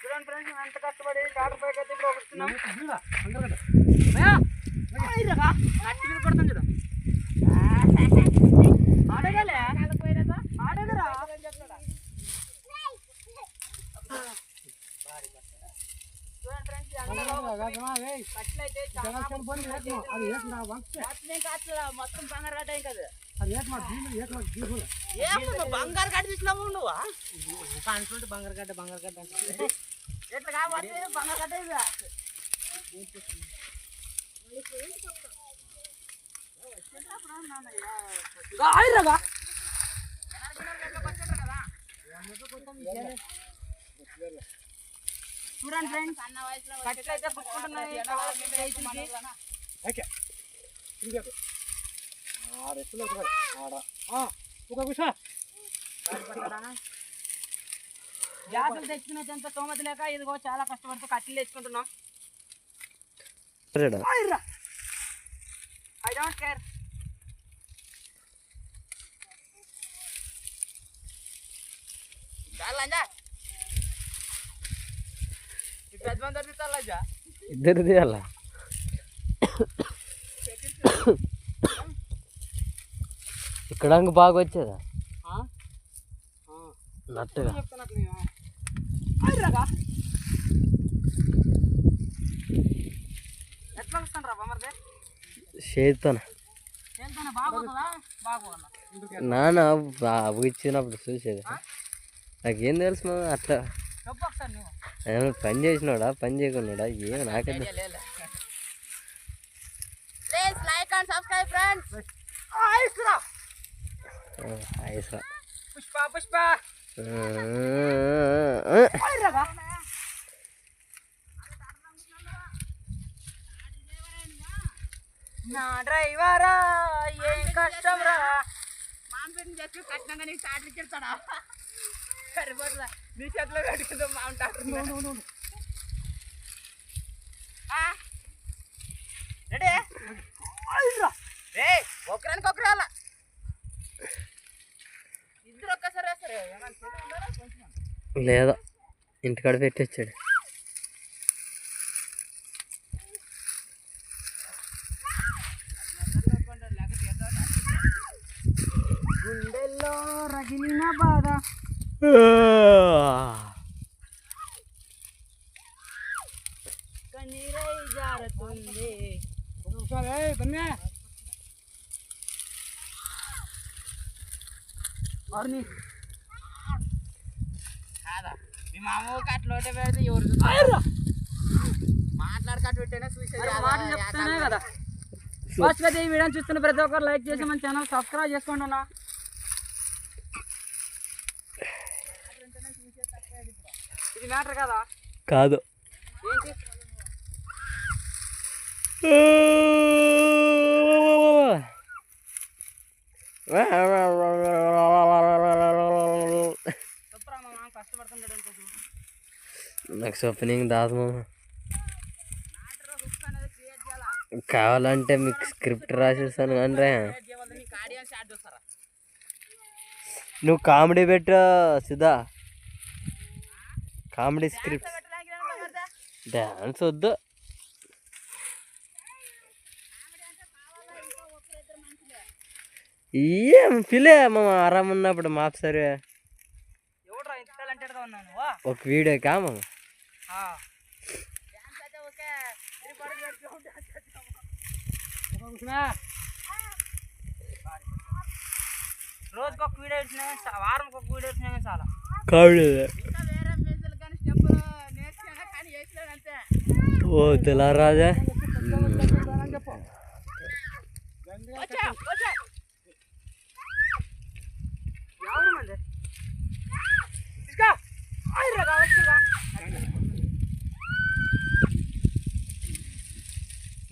చూడండి ఫ్రెండ్స్ ఎంత కష్టపడి టాటర్ పైకి అయితే ఇప్పుడు వస్తున్నాం. కొడతాం ఆడగలే ఆడగరా ఫ్రెండ్స్ మొత్తం బంగారు గడ్డ కదా బంగారు గడ్డ తీసినావు అంటుంటే బంగారగడ్డ బంగారగడ్డ అంటే ఎట్లా కాబట్టి ఆయిరగా చూడండి ఫ్రెండ్స్ కట్టెలు అయితే పుట్టుకుంటున్నాయి కాళ్ళకి, గ్యాసులు తెచ్చుకునేంత తోమత లేక ఇదిగో చాలా కష్టపడుతూ కట్టెలు తెచ్చుకుంటున్నాం. ఐ డోంట్ కేర్ ఇద్దరు తీయాల? ఇక్కడ బాగా వచ్చేదా? నట్టుగా నాన్న బాబు ఇచ్చినప్పుడు చూసేది. నాకేం తెలుసు మా అట్లా. పని చేసినాడా? పని చేయకున్నాడా? ఏం నాకే please like and subscribe friends. ఐసరా Pushpa Pushpa. నా డ్రైవరా ఏం కష్టం రా మామూలు చెప్పి కట్నంగా నీకు టాటర్ ఇచ్చేస్తాడా? సరిపోతుందా నీ చేతిలో పెట్టుకుందాం మామూలు టాటర్ రెడీ? రే ఒకరానికి ఇద్దరు ఒక్కసారి లేదా? ఇంటికాడ పెట్టొచ్చాడు. గుండెల్లో రగిలిన బాధ. కన్నీరై జారుతుంది. అవుని కాదా? మీ మామ కట్లోటే పెడితే ఎవరు మాట్లాడకట్టు పెట్టేనే కదా? ఫస్ట్ అయితే ఈ వీడియోని చూస్తున్న ప్రతి ఒక్కరు లైక్ చేసి మన ఛానల్ సబ్స్క్రైబ్ చేసుకోండి అన్న. ఇది మ్యాటర్ కదా? కాదు. ఏంటి చెప్పురా మా మామ కష్టపడుతుంటాడు అనుకోసం నాకు ఓపెనింగ్ దాదు మామ మ్యాటర్ హుక్ అనేది క్రియేట్ చేయాలా కావాలంటే మీకు స్క్రిప్ట్ రాసేస్తాను కానీ నువ్వు కామెడీ పెట్టు సుధా? కామెడీ స్క్రిప్ట్ డ్యాన్స్ వద్దు. ఏం ఫిలే మామ ఆరామ్ ఉన్నప్పుడు మాకు సరే ఒక వీడియో కా రోజుకి ఒక వీడియో చా- వారంకి ఒక వీడియో ఇచ్చినా కానీ చాలా కామెడీ ఇంకా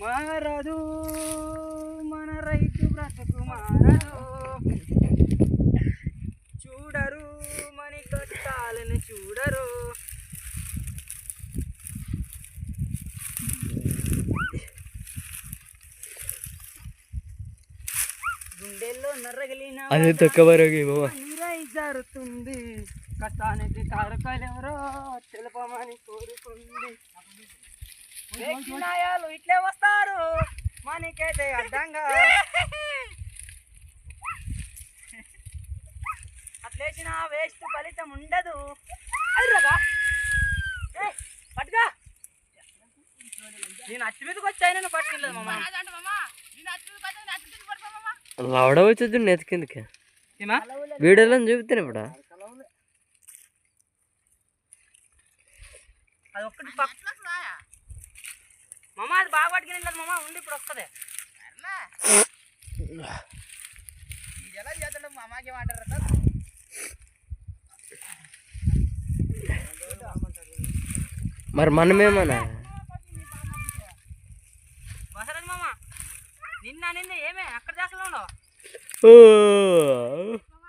మారదు మన రైతు బ్రతుకు మారదు. చూడరు మని కట్టాలని చూడరు. గుండెల్లో నర్రగలిన అది తొక్కబరగి మామ నీరై జరుగుతుంది కష్టానికి కారకాలెవరో తెలుపమని కోరుకుంది. నాయాలు ఇట్లే వస్తారు. మనకైతే అడ్డంగా. అట్లేసిన వేస్ట్ ఫలితం ఉండదు. పట్టుగా నేను అచ్చి మీదకి వచ్చాయి నేను పట్టుకెళ్ళదు లవడ వచ్చేది వీడియోలో చూపుతాను ఇప్పుడు. అది ఒక్కటి పక్క మామ అది బాగా పట్టుకుని మామ ఉండి ఇప్పుడు వస్తుంది. ఎలా చేస్తాడు మామాకి ఏమంటారు మరి మనమేమన్నా? వసరాజ్ మామ నిన్న నిన్న ఏమే అక్కడ చేస్తూ ఉండవు బాబా మామ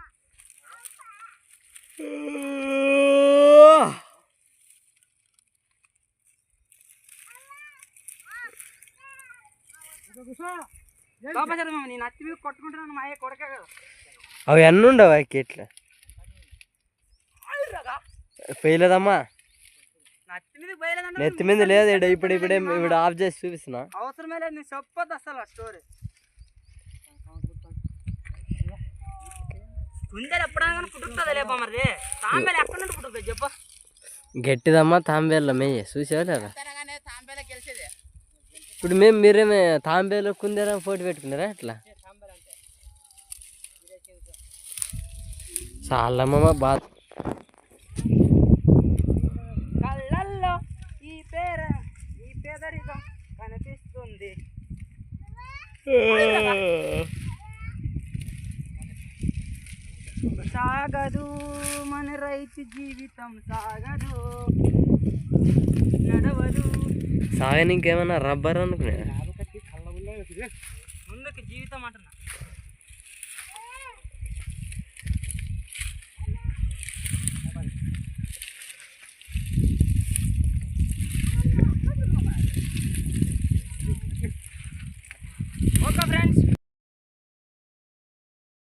నేను అత్తి మీద కొట్టుకుంటున్నాను మా అయ్య కొడకే కదా అవి అన్నీ ఉండవు అవి ఎట్లా. పోయలేదమ్మా. నెత్తి మీద లేదు ఇప్పుడు ఇప్పుడే ఇప్పుడు ఆఫ్ చేసి చూపిస్తున్నా. అవసరమే లేదు నేను చెప్పొద్దు అసలు ఆ స్టోరీ కుందేలు ఎప్పుడైనా కానీ పుట్టుతుంది లేపా మరి తాంబేలు ఎక్కడి నుండి పుట్టుతుంది చెప్పు. గట్టిదమ్మా తాంబేళ్ళ మేయ చూసావా లేదా? ఇప్పుడు మేము మీరేమే తాంబేలు కుందేరా పోటీ పెట్టుకున్నారా అట్లా చాలమ్మ బా కళ్ళల్లో ఈ పేర ఈ పేదరికం కనిపిస్తుంది. సాగదు మన రైతు జీవితం సాగదు. నడవదు. సాగని ఇంకేమన్నా రబ్బర్ అనుకున్నా ముందుకు జీవితం అంటున్నా.